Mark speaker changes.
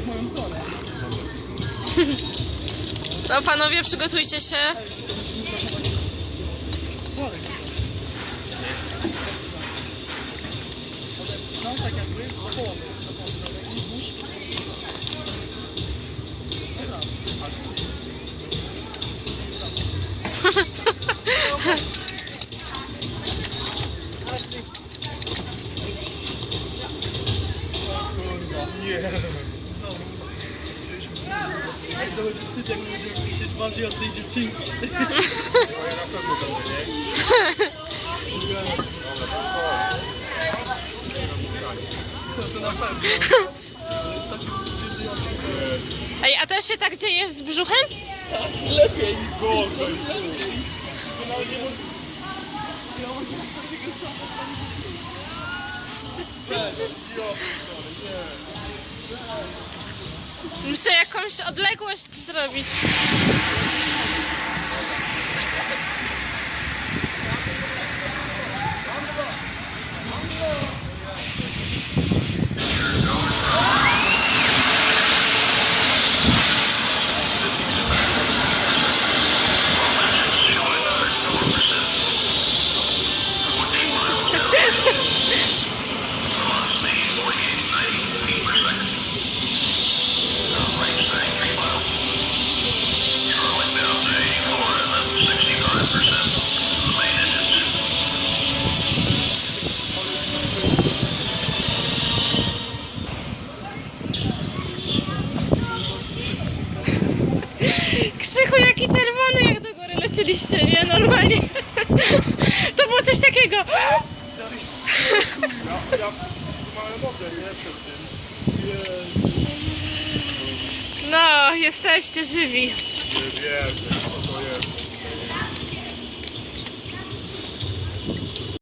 Speaker 1: w moją stronę.
Speaker 2: No panowie, przygotujcie się.
Speaker 1: No tak jakby do połowy. Do to będzie wstyd, jak będziemy wisieć bardziej od tej dziewczynki.
Speaker 2: Ej, a też się tak dzieje z brzuchem?
Speaker 1: Tak, lepiej.
Speaker 3: Gorzej.
Speaker 1: Lepiej.
Speaker 2: Muszę jakąś odległość zrobić. Krzychu jaki czerwony, jak do góry lecieliście, nie? Normalnie. To było coś takiego.
Speaker 3: Ja, nie? Przed tym.
Speaker 2: No, jesteście żywi.
Speaker 3: Nie.